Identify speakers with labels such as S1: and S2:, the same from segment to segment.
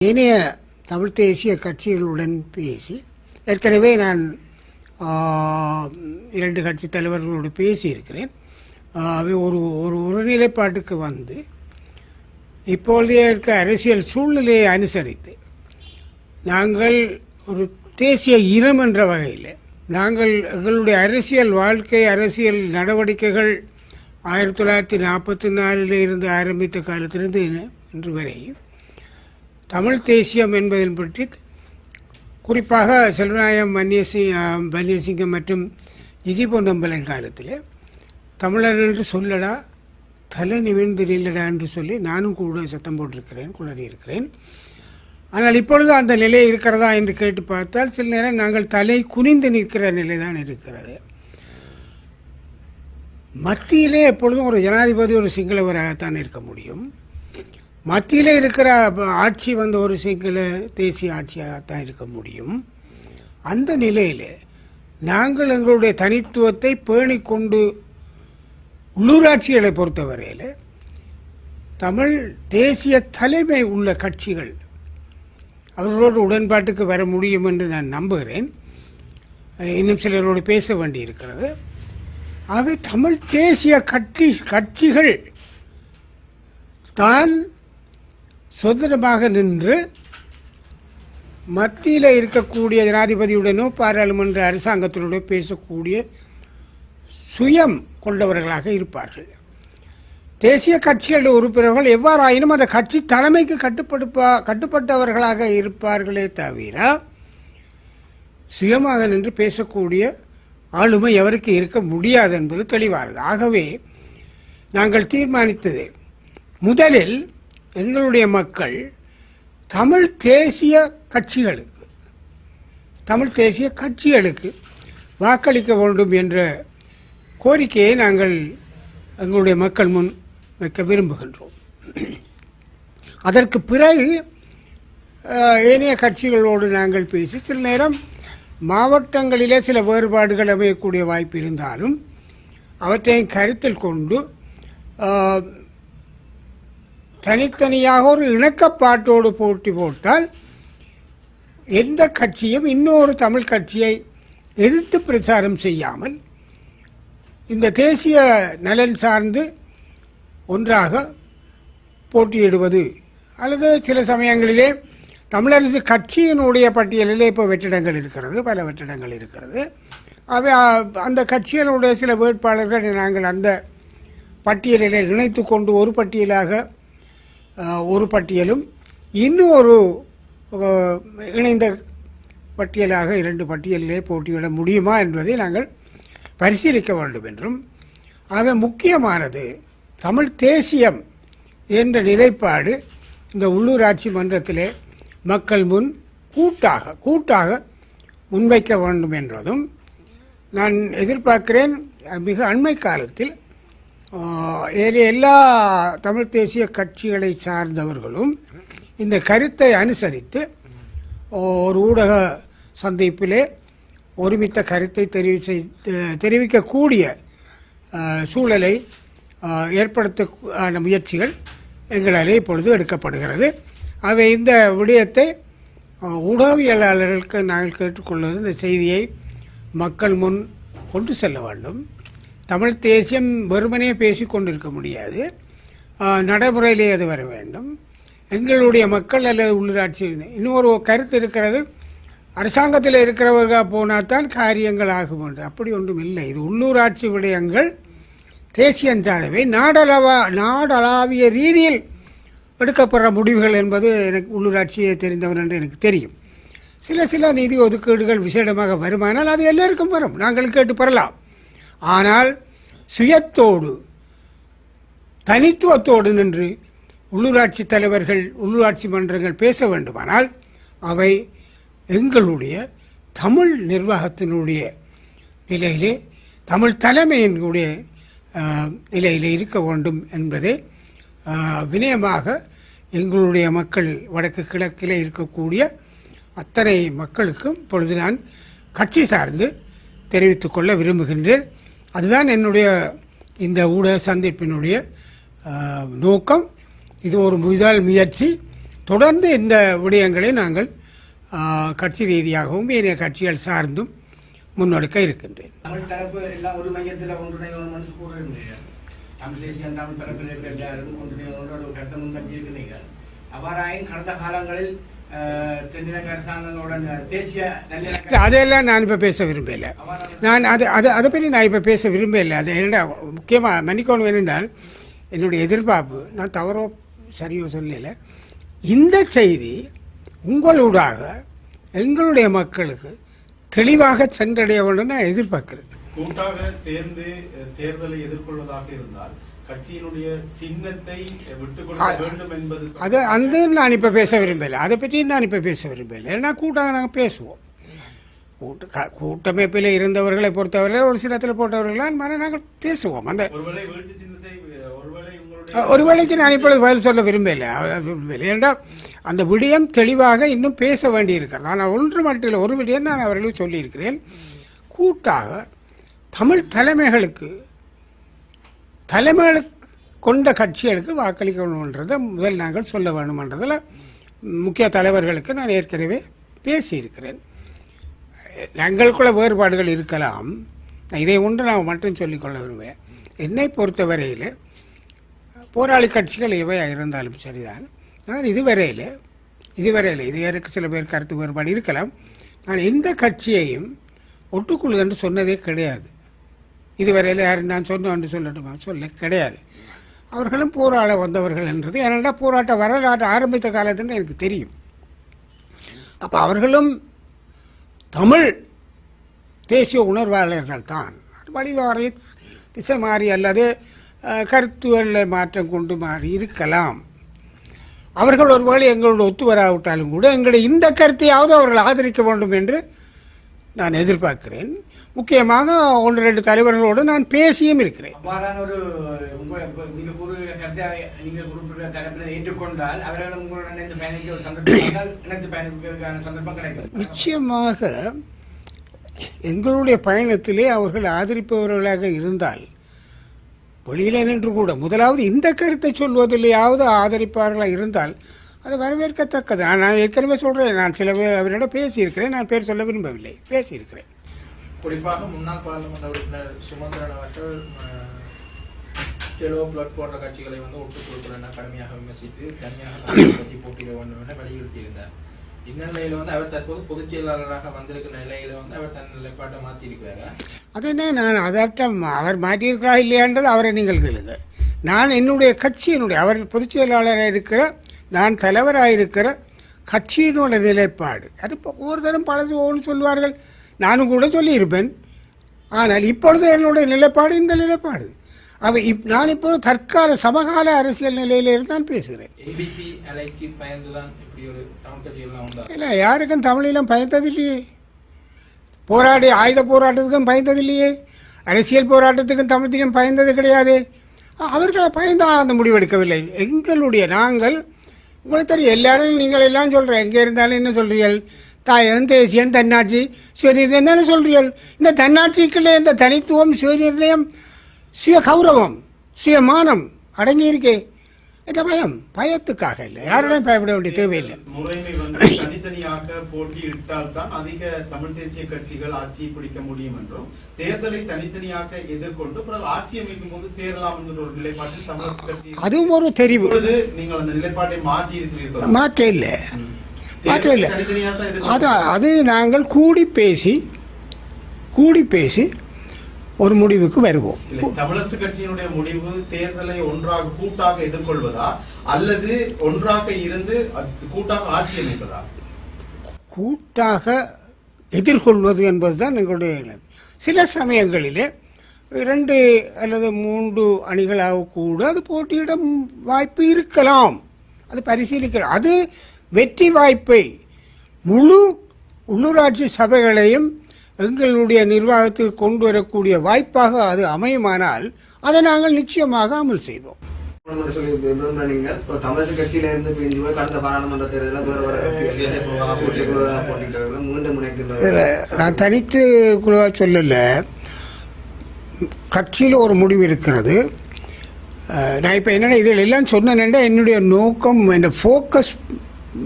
S1: ஏனைய தமிழ் தேசிய கட்சிகளுடன் பேசி ஏற்கனவே நான் இரண்டு கட்சி தலைவர்களோடு பேசியிருக்கிறேன். ஆ, அவை ஒரு ஒரு ஒருநிலைப்பாட்டுக்கு வந்து இப்பொழுதைய இருக்க அரசியல் சூழ்நிலையை அனுசரித்து நாங்கள் ஒரு தேசிய இனம் என்ற வகையில் நாங்கள் எங்களுடைய அரசியல் வாழ்க்கை அரசியல் நடவடிக்கைகள் ஆயிரத்தி தொள்ளாயிரத்தி நாற்பத்தி நாலில் இருந்து ஆரம்பித்த காலத்திலிருந்து இன்று வரை தமிழ் தேசியம் என்பதில் பற்றி குறிப்பாக செல்வநாயகம் வன்னியசிங் வன்னியசிங்கம் மற்றும் ஜிஜி பொன்னம்பலன் காலத்தில் தமிழர் என்று சொல்லடா தலை நிமிர்ந்து நில்லடா என்று சொல்லி நானும் கூட சத்தம் போட்டிருக்கிறேன் குளறி இருக்கிறேன் ஆனால் இப்பொழுது அந்த நிலை இருக்கிறதா என்று கேட்டு பார்த்தால் சில நேரம் நாங்கள் தலை குனிந்து நிற்கிற நிலை தான் இருக்கிறது. மத்தியிலே எப்பொழுதும் ஒரு ஜனாதிபதி ஒரு சிங்களவராகத்தான் இருக்க முடியும். மத்தியில் இருக்கிற ஆட்சி வந்து ஒரு சிங்கள தேசிய ஆட்சியாகத்தான் இருக்க முடியும். அந்த நிலையில் நாங்கள் எங்களுடைய தனித்துவத்தை பேணிக் கொண்டு உள்ளூராட்சிகளை பொறுத்தவரையில் தமிழ் தேசிய தலைமை உள்ள கட்சிகள் அவர்களோடு உடன்பாட்டுக்கு வர முடியும் என்று நான் நம்புகிறேன். இன்னும் சிலரோடு பேச வேண்டி இருக்கிறது ஆகவே தமிழ் தேசிய கட்சி கட்சிகள் தான் சுதந்திரமாக நின்று மத்தியில் இருக்கக்கூடிய ஜனாதிபதியுடனோ பாராளுமன்ற அரசாங்கத்தினுடனோ பேசக்கூடிய சுயம் கொண்டவர்களாக இருப்பார்கள். தேசிய கட்சிகளுடைய உறுப்பினர்கள் எவ்வாறாயினும் அந்த கட்சி தலைமைக்கு கட்டுப்படுப்பா கட்டுப்பட்டவர்களாக இருப்பார்களே தவிர சுயமாக நின்று பேசக்கூடிய ஆளுமை எவருக்கு இருக்க முடியாது என்பது தெளிவானது. ஆகவே நாங்கள் தீர்மானித்தது முதலில் எங்களுடைய மக்கள் தமிழ் தேசிய கட்சிகளுக்கு தமிழ் தேசிய கட்சிகளுக்கு வாக்களிக்க வேண்டும் என்ற கோரிக்கையை நாங்கள் எங்களுடைய மக்கள் முன் வைக்க விரும்புகின்றோம். அதற்கு பிறகு ஏனைய கட்சிகளோடு நாங்கள் பேசி சில நேரம் மாவட்டங்களிலே சில வேறுபாடுகள் அமையக்கூடிய வாய்ப்பு இருந்தாலும் அவற்றையும் கருத்தில் கொண்டு தனித்தனியாக ஒரு இணக்கப்பாட்டோடு போட்டி போட்டால் எந்த கட்சியும் இன்னொரு தமிழ் கட்சியை எதிர்த்து பிரச்சாரம் செய்யாமல் இந்த தேசிய நலன் சார்ந்து ஒன்றாக போட்டியிடுவது அல்லது சில சமயங்களிலே தமிழரசு கட்சியினுடைய பட்டியலிலே இப்போ வெற்றிடங்கள் இருக்கிறது பல வெற்றிடங்கள் இருக்கிறது. அவை அ, அந்த கட்சிகளுடைய சில வேட்பாளர்கள் நாங்கள் அந்த பட்டியலில் இணைத்து கொண்டு ஒரு பட்டியலாக ஒரு பட்டியலும் இன்னும் ஒரு இணைந்த பட்டியலாக இரண்டு பட்டியலிலே போட்டியிட முடியுமா என்பதை நாங்கள் பரிசீலிக்க வேண்டும் என்றும் ஆக முக்கியமானது தமிழ் தேசியம் என்ற நிலைப்பாடு இந்த உள்ளூராட்சி மன்றத்திலே மக்கள் முன் கூட்டாக கூட்டாக முன்வைக்க வேண்டும் என்றதும் நான் எதிர்பார்க்கிறேன். மிக அண்மை காலத்தில் எல்லா தமிழ் தேசிய கட்சிகளை சார்ந்தவர்களும் இந்த கருத்தை அனுசரித்து ஒரு ஊடக சந்திப்பிலே ஒருமித்த கருத்தை தெரிவி தெரிவிக்கக்கூடிய சூழலை ஏற்படுத்த ஆன முயற்சிகள் எங்களாலே இப்பொழுது எடுக்கப்படுகிறது. அவை இந்த விடயத்தை ஊடகவியலாளர்களுக்கு நாங்கள் கேட்டுக்கொள்வது இந்த செய்தியை மக்கள் முன் கொண்டு செல்ல வேண்டும். தமிழ் தேசியம் வெறுமனே பேசி கொண்டிருக்க முடியாது. நடைமுறையிலே அது வர வேண்டும். எங்களுடைய மக்கள் அல்லது உள்ளூராட்சி இன்னொரு கருத்து இருக்கிறது. அரசாங்கத்தில் இருக்கிறவர்கள் போனால் தான் காரியங்கள் ஆகும் என்று. அப்படி ஒன்றும் இல்லை. இது உள்ளூராட்சி விடயங்கள். தேசியஞ்சாலவை நாடளவா நாடளாவிய ரீதியில் எடுக்கப்படுற முடிவுகள் என்பது எனக்கு உள்ளூராட்சியை தெரிந்தவன் என்று எனக்கு தெரியும். சில சில நிதி ஒதுக்கீடுகள் விசேடமாக வருமானால் அது எல்லோருக்கும் வரும். நாங்கள் கேட்டு பெறலாம். ஆனால் சுயத்தோடு தனித்துவத்தோடு நின்று உள்ளூராட்சி தலைவர்கள் உள்ளூராட்சி மன்றங்கள் பேச வேண்டுமானால் அவை எங்களுடைய தமிழ் நிர்வாகத்தினுடைய நிலையிலே தமிழ் தலைமையினுடைய நிலையிலே இருக்க வேண்டும் என்பதை வினயமாக எங்களுடைய மக்கள் வடக்கு கிழக்கில் இருக்கக்கூடிய அத்தனை மக்களுக்கும் இப்பொழுது நான் கட்சி சார்ந்து தெரிவித்துக்கொள்ள விரும்புகின்றேன். அதுதான் என்னுடைய இந்த ஊடக சந்திப்பினுடைய நோக்கம். இது ஒரு முதல் முயற்சி. தொடர்ந்து இந்த விடயங்களை நாங்கள் கட்சி ரீதியாகவும் ஏனைய கட்சிகள் சார்ந்தும் முன்னெடுக்க இருக்கின்றேன்.
S2: அவ்வாறாயின் கடந்த காலங்களில்
S1: அதையெல்லாம் நான் இப்போ பேச விரும்பல. நான் அது அது அதை பற்றி நான் இப்போ பேச விரும்பல. அது என்னடா முக்கியமாக மன்னிக்கணும் வேணுண்டால் என்னுடைய எதிர்பார்ப்பு நான் தவறோ சரியோ சொல்லல. இந்த செய்தி உங்களூடாக எங்களுடைய மக்களுக்கு தெளிவாக சென்றடைய வேண்டும் நான் எதிர்பார்க்கிறேன்.
S3: கூட்டாக சேர்ந்து தேர்தலை எதிர்கொள்வதாக இருந்தால்
S1: அது அந்த நான் இப்போ பேச விரும்பல. அதை பற்றி நான் இப்போ பேச விரும்பல. ஏன்னா கூட்டாக நாங்கள் பேசுவோம். கூட்ட கூட்டமைப்பில் இருந்தவர்களை பொறுத்தவரை ஒரு சிலத்தில் போட்டவர்களால் நாங்கள் பேசுவோம். அந்த ஒரு வேளைக்கு நான் இப்பொழுது பதில் சொல்ல விரும்பல. விரும்பல. ஏனென்றால் அந்த விடயம் தெளிவாக இன்னும் பேச வேண்டியிருக்கிறது. நான் ஒன்று மட்டும் இல்லை ஒரு விடயம் நான் அவர்களுக்கு சொல்லியிருக்கிறேன். கூட்டாக தமிழ் தலைமைகளுக்கு தலைமைகள் கொண்ட கட்சிகளுக்கு வாக்களிக்கணுன்றதை முதல் நாங்கள் சொல்ல வேணுமென்றதில் முக்கிய தலைவர்களுக்கு நான் ஏற்கனவே பேசியிருக்கிறேன். எங்களுக்குள்ள வேறுபாடுகள் இருக்கலாம். இதை ஒன்று நான் மட்டும் சொல்லிக்கொள்ள விரும்புவேன் என்னை பொறுத்தவரையில் போராளி கட்சிகள் எவை இருந்தாலும் சரிதான். நான் இதுவரையில் இதுவரையில் இது எனக்கு சில பேர் கருத்து வேறுபாடு இருக்கலாம். நான் எந்த கட்சியையும் ஒட்டுக்குள்ளு என்று சொன்னதே கிடையாது. இதுவரையில் யாரும் நான் சொன்னோம் என்று சொல்லட்டுமா? சொல்ல கிடையாது. அவர்களும் போராட வந்தவர்கள் என்றது. ஏனென்றால் போராட்ட வரலாற்று ஆரம்பித்த காலத்துன்னு எனக்கு தெரியும். அப்போ அவர்களும் தமிழ் தேசிய உணர்வாளர்கள் தான். வழிவாரி திசை மாறி அல்லது கருத்துகளை கருத்துகளில் மாற்றம் கொண்டு மாறி இருக்கலாம். அவர்கள் ஒருவேளை எங்களோட ஒத்து வராவிட்டாலும் கூட எங்களுடைய இந்த கருத்தையாவது அவர்கள் ஆதரிக்க வேண்டும் என்று நான் எதிர்பார்க்கிறேன். முக்கியமாக ஒன்று ரெண்டு தலைவர்களோடு நான் பேசியும் இருக்கிறேன். நிச்சயமாக எங்களுடைய பயணத்திலே அவர்கள் ஆதரிப்பவர்களாக இருந்தால் வெளியில நின்று கூட முதலாவது இந்த கருத்தை சொல்வதிலேயாவது ஆதரிப்பார்களாக இருந்தால் அது வரவேற்கத்தக்கது. நான் நான் ஏற்கனவே சொல்கிறேன் நான் சில பேர் அவரிடம் பேசியிருக்கிறேன். நான் பேர் சொல்ல விரும்பவில்லை. பேசியிருக்கிறேன்.
S4: குறிப்பாக முன்னாள் பாராளுமன்ற உறுப்பினர் சுமந்திரன் அவர்கள் டெலோ பிளட் போன்ற கட்சிகளை வந்து ஒட்டுக் கொடுக்கல கடுமையாக விமர்சித்து தனியாக கட்சி போட்டியிட வேண்டும் என வலியுறுத்தியிருந்தார். இந்நிலையில வந்து அவர் தற்போது பொதுச் செயலாளராக வந்திருக்கிற நிலையில வந்து அவர் தன் நிலைப்பாட்டை மாத்தி இருக்காரு
S1: அது என்ன? நான் அதட்டம் அவர் மாற்றியிருக்கிறா இல்லையான்றது அவரை நீங்கள் கேளுங்க நான் என்னுடைய கட்சியினுடைய அவர் பொதுச் செயலாளராக இருக்கிற நான் தலைவராக இருக்கிற கட்சியினோட நிலைப்பாடு. அது இப்போ ஒவ்வொரு தரம் பழசு ஒவ்வொன்று சொல்வார்கள் நானும் கூட சொல்லியிருப்பேன். ஆனால் இப்பொழுது என்னுடைய நிலைப்பாடு இந்த நிலைப்பாடு. அவ இப் நான் இப்போது தற்கால சமகால அரசியல் நிலையிலிருந்து தான் பேசுகிறேன்
S4: ஒரு
S1: இல்லை யாருக்கும் தமிழிலும் பயந்ததில்லையே. போராடி ஆயுத போராட்டத்துக்கும் பயந்ததில்லையே. அரசியல் போராட்டத்துக்கும் தமிழத்திலும் பயந்தது கிடையாது. அவர்கள் பயந்தான் அந்த முடிவெடுக்கவில்லை. எங்களுடைய நாங்கள் உங்களுக்கு தெரியும் எல்லாரும் நீங்கள் எல்லாம் சொல்கிறேன் எங்கே இருந்தாலும் என்ன சொல்கிறீர்கள் தாயகம் தேசியம் தன்னாட்சி சுயநிர்ணயம் தானே சொல்கிறீர்கள் இந்த தன்னாட்சிக்குள்ளே இந்த தனித்துவம் சுயநிர்ணயம் சுய கௌரவம் சுயமானம் அடங்கியிருக்கேன் என்ற பயம் பயத்துக்காக இல்லை. யாருடையும் பயப்பட வேண்டிய தேவையில்லை.
S3: தனித்தனியாக போட்டியிட்டால் தான் அதிக தமிழ் தேசிய கட்சிகள் ஆட்சியை பிடிக்க முடியும் என்றும் தேர்தலை தனித்தனியாக எதிர்கொண்டு பிறகு ஆட்சி அமைக்கும் போது சேரலாம் என்கிற ஒரு நிலைப்பாட்டில் தமிழர் கட்சி
S1: அதுவும் ஒரு தெரிவு.
S3: நீங்கள் அந்த நிலைப்பாட்டை மாற்றி இருக்கிறீர்கள்?
S1: மாற்ற இல்லை. மாற்ற இல்லை. அது அது நாங்கள் கூடி பேசி கூடி பேசி ஒரு முடிவுக்கு வருவோம்.
S3: தமிழரசு கட்சியினுடைய முடிவு தேர்தலை ஒன்றாக கூட்டாக எதிர்கொள்வதா? அல்லது ஒன்றாக இருந்து கூட்டாக ஆட்சி அமைப்பதா?
S1: கூட்டாக எதிர்கொள்வது என்பதுதான் எங்களுடைய. சில சமயங்களிலே இரண்டு அல்லது மூன்று அணிகளாக கூட அது போட்டியிட வாய்ப்பு இருக்கலாம். அது பரிசீலிக்கலாம் அது வெற்றி வாய்ப்பை முழு உள்ளூராட்சி சபைகளையும் எங்களுடைய நிர்வாகத்துக்கு கொண்டு வரக்கூடிய வாய்ப்பாக அது அமையுமானால் அதை நாங்கள் நிச்சயமாக அமல் செய்வோம்.
S5: கட்சியில இருந்து பிரிஞ்சு கடந்த பாராளுமன்ற தேர்தலில் மீண்டும்
S1: நான் தனித்து குழுவாக சொல்லலை. கட்சியில் ஒரு முடிவு இருக்கிறது. நான் இப்போ என்னென்ன இதில் எல்லாம் சொன்னேன்னா என்னுடைய நோக்கம் என் ஃபோக்கஸ்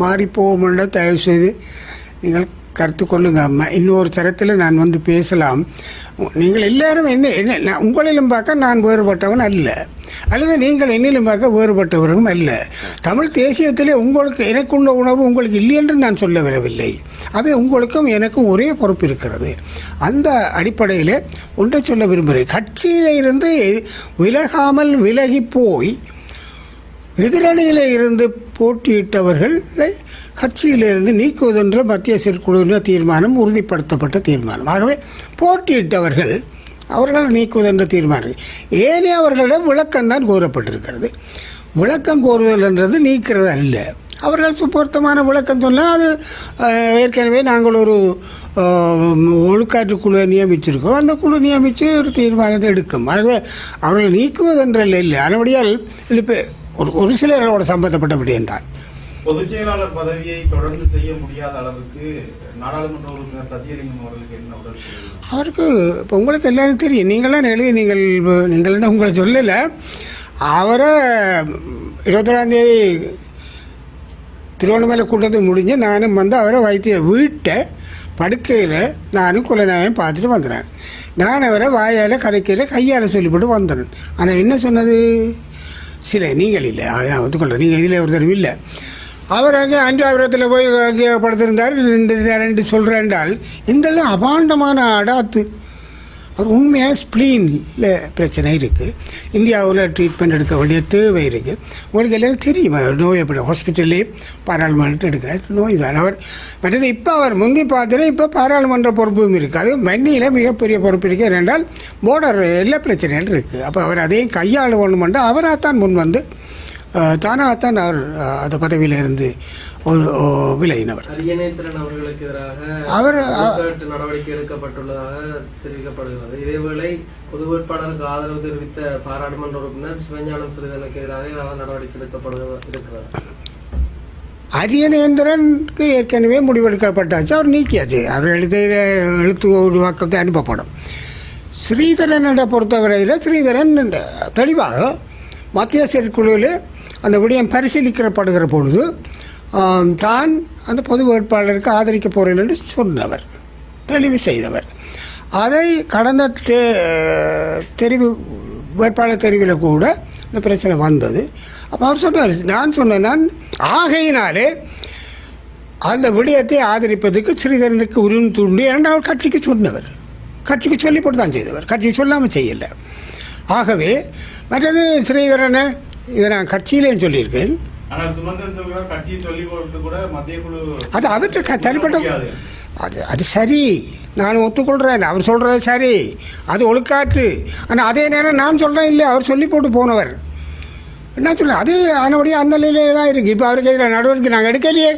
S1: மாறி போகும்ன்ற தயவு செய்து நீங்கள் கருத்து கொள்ளுங்க அம்மா. இன்னொரு தரத்தில் நான் வந்து பேசலாம். நீங்கள் எல்லாரும் என்ன என்ன நான் உங்களிலும் பார்க்க நான் வேறுபட்டவன் அல்ல. அல்லது நீங்கள் என்னிலும் பார்க்க வேறுபட்டவரும் அல்ல. தமிழ் தேசியத்திலே உங்களுக்கு எனக்குள்ள உணவு உங்களுக்கு இல்லை என்று நான் சொல்ல வரவில்லை. அவை உங்களுக்கும் எனக்கும் ஒரே பொறுப்பு இருக்கிறது. அந்த அடிப்படையில் ஒன்றை சொல்ல விரும்புகிறேன். கட்சியில் இருந்து விலகாமல் விலகி போய் எதிரணியில் இருந்து போட்டியிட்டவர்களை கட்சியிலிருந்து நீக்குவதென்ற மத்திய செயற்குழுவின் தீர்மானம் உறுதிப்படுத்தப்பட்ட தீர்மானம். ஆகவே போட்டியிட்டவர்கள் அவர்கள் நீக்குவதென்ற தீர்மானம். ஏனையவர்களிடம் விளக்கம்தான் கோரப்பட்டிருக்கிறது. விளக்கம் கோருதல் என்றது நீக்கிறது அல்ல. அவர்கள் சு- பொருத்தமான விளக்கம் சொன்னால் அது ஏற்கனவே நாங்கள் ஒரு ஒழுக்காற்று குழுவை நியமிச்சிருக்கோம். அந்த குழு நியமித்து ஒரு தீர்மானத்தை எடுக்கும். ஆகவே அவர்கள் நீக்குவதென்றல்ல இல்லை. அதுபடியால் இது இப்போ ஒரு ஒரு சிலரோட சம்பந்தப்பட்ட விடயம்தான்.
S3: பொதுச் செயலாளர் பதவியை தொடர்ந்து செய்ய முடியாத அளவுக்கு நாடாளுமன்ற உறுப்பினர் அவர்களுக்கு என்ன
S1: அவருக்கு இப்போ உங்களுக்கு எல்லாரும் தெரியும். நீங்களாம் எழுதி நீங்கள் நீங்கள் என்ன உங்களை சொல்லலை. அவரை இருபத்தொராம் தேதி திருவண்ணாமலை கூட்டத்தை முடிஞ்சு நானும் வந்து அவரை வைத்திய வீட்டை படுக்கையில் நானும் குலநாயம் பார்த்துட்டு வந்துடுறேன் நான் அவரை வாயால் கதைக்கையில் கையால் சொல்லிவிட்டு வந்தேன் ஆனால் என்ன சொன்னது? சில நீங்கள் இல்லை. அதை நான் ஒத்துக்கொள்கிறேன் நீங்கள் இதில் ஒருத்தரும் இல்லை. அவர் அங்கே அஞ்சாபுரத்தில் போய் அங்கே படுத்திருந்தார். ரெண்டு ரெண்டு சொல்கிறேன்டால் இந்த அபாண்டமான அடாத்து. அவர் உண்மையாக ஸ்ப்ளீனில் பிரச்சனை இருக்குது இந்தியாவில் ட்ரீட்மெண்ட் எடுக்க வேண்டிய தேவை இருக்குது உங்களுக்கு எல்லாரும் தெரியும். நோய் எப்படி ஹாஸ்பிட்டல்லே பாராளுமன்றம் எடுக்கிறார். நோய் தான் அவர் மற்றது இப்போ அவர் முந்தி பார்த்தீங்கன்னா இப்போ பாராளுமன்ற பொறுப்பும் இருக்குது அது மிகப்பெரிய பொறுப்பு இருக்குது ஏனென்றால் போர்டர் எல்லா பிரச்சனைகள் இருக்குது அப்போ அவர் அதையும் கையாள வேணுமென்று அவராகத்தான் முன் வந்து தானாகத்தான் அவர் அந்த பதவியிலிருந்து விலகினவர்.
S6: அவர்களுக்கு எதிராக
S1: அவர்,
S6: நடவடிக்கை எடுக்கப்பட்டுள்ளதாக தெரிவிக்கப்படுகிறது. இதேவேளை பொது வேட்பாளருக்கு ஆதரவு தெரிவித்த பாராளுமன்ற உறுப்பினர் சிவஞானம் சிறிதனுக்கு எதிராக ஏதாவது நடவடிக்கை எடுக்கப்படுக இருக்கிறது.
S1: அரியநேந்திரனுக்கு ஏற்கனவே முடிவெடுக்கப்பட்டாச்சு. அவர் நீக்கியாச்சு. அவர் எழுத எழுத்து உருவாக்கத்தை அனுப்பப்படும். ஸ்ரீதரனை பொறுத்தவரையில் ஸ்ரீதரன் தெளிவாக மத்திய செயற்குழுவில் அந்த விடயம் பரிசீலிக்கப்படுகிற பொழுது தான் அந்த பொது வேட்பாளருக்கு ஆதரிக்க போகிறேன் என்று சொன்னவர் தெளிவு செய்தவர். அதை கடந்த தே தெரிவு வேட்பாளர் தெரிவில் கூட இந்த பிரச்சனை வந்தது. அப்போ அவர் சொன்னார் நான் சொன்னேன் நான் ஆகையினாலே அந்த விடயத்தை ஆதரிப்பதற்கு ஸ்ரீதரனுக்கு உரிமை தூண்டி இரண்டாவது அவர் கட்சிக்கு சொன்னவர். கட்சிக்கு சொல்லி போட்டு தான் செய்தவர். கட்சிக்கு சொல்லாமல் செய்யலை. ஆகவே மற்றது ஸ்ரீதரனை இதை நான் கட்சியிலேயும் சொல்லியிருக்கேன்.
S3: ஆனால் சுமந்திரன் சொல்கிறார் கட்சியை சொல்லி போட்டு கூட மத்திய குழு
S1: அது அவற்றை தனிப்பட்ட. அது அது சரி. நான் ஒத்துக்கொள்கிறேன் அவர் சொல்கிறது சரி. அது ஒழுக்காற்று ஆனால் அதே நேரம் நான் சொல்கிறேன் இல்லை அவர் சொல்லி போட்டு போனவர். என்ன சொல்ல அது அதனுடைய அந்த நிலையில தான் இருக்குது இப்போ அவருக்கு எதிராக நடவடிக்கை நாங்கள் எடுக்கலையே.